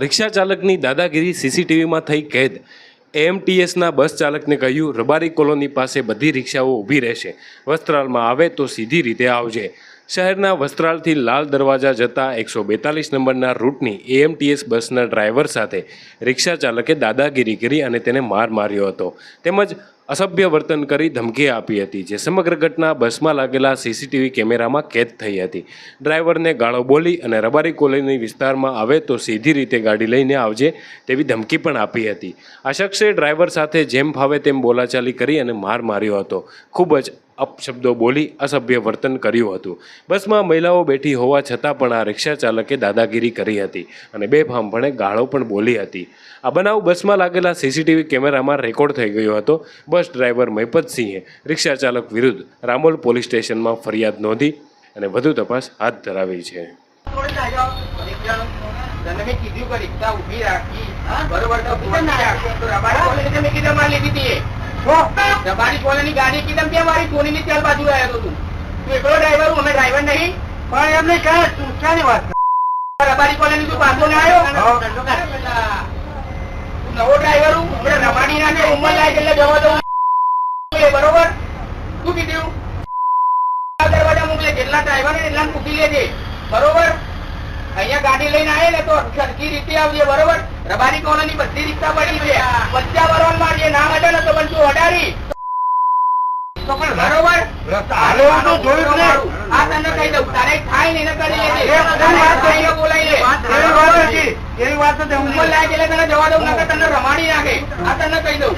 રિક્ષા ચાલકની દાદાગીરી સીસીટીવીમાં થઈ કેદ. એમટીએસના બસ ચાલકને કહ્યું, રબારી કોલોની પાસે બધી રિક્ષાઓ ઊભી રહેશે. વસ્ત્રાલમાં આવે તો સીધી રીતે આવજે. શહેરના વસ્ત્રાલથી લાલ દરવાજા જતા એકસો બેતાલીસ નંબરના રૂટની એએમટીએસ બસના ડ્રાઈવર સાથે રિક્ષા ચાલકે દાદાગીરી કરી અને તેને માર માર્યો હતો. તેમજ અસભ્ય વર્તન કરી ધમકી આપી હતી, જે સમગ્ર ઘટના બસમાં લાગેલા સીસીટીવી કેમેરામાં કેદ થઈ હતી. ડ્રાઈવરને ગાળો બોલી અને રબારી કોલોની વિસ્તારમાં આવે તો સીધી રીતે ગાડી લઈને આવજે તેવી ધમકી પણ આપી હતી. આ શખ્સે ડ્રાઈવર સાથે જેમ ફાવે તેમ બોલાચાલી કરી અને માર માર્યો હતો. ખૂબ જ અપશબ્દો બોલી અસભ્ય વર્તન કર્યું હતું બસમાં મહિલાઓ બેઠી હોવા છતાં પણ આ રિક્ષા ચાલકે દાદાગીરી કરી હતી અને બેફામપણે ગાળો પણ બોલી હતી આ બનાવ બસમાં લાગેલા સીસીટીવી કેમેરામાં રેકોર્ડ થઈ ગયો હતો બસ ડ્રાઈવર મહિપતસિંહે રિક્ષા ચાલક વિરુદ્ધ રામોલ પોલીસ સ્ટેશનમાં ફરિયાદ નોંધી અને વધુ તપાસ હાથ ધરાવી છે. તને કીધું કે રિક્ષા ઊભી રાખી. બરોબર તો ફોન તો રબારી મેં કીધું મારે લીધી હતી એ. કોલેની ગાડી કીધમ કે મારી સોનીની ચાર બાજુ આવ્યો તું તું. એકલો ડ્રાઈવર હું અમે ડ્રાઈવર નહીં. પણ એમને કહે તું ક્યાંની વાત? રબારી કોલેની તું પાછો ના આવ્યો. નવો ડ્રાઈવર હું હમણાં રમાડી નાખે ઉંમર લાય એટલે જવા દઉં. બરોબર? શું કીધું? દરવાજા મોકલે જેટલા ડ્રાઈવર એટલા મૂકી લેજે. બરોબર? ગાડી લઈને આવે ને તો સરખી રીતે આવજે બરોબર? રબારી કોલોની બધી રીક્ષા પડી છે. બચ્ચા વરવાન મારજે નામ હતા ને તો પણ તું અડાડી. બરોબર? જ. આ તને કહી દઉં તારે થાય નહીં કરી બોલાવી લે. એવી વાત. ઉંમર એટલે તને જવા દઉં નકર તને રમાડી નાખે. આ તને કહી દઉં.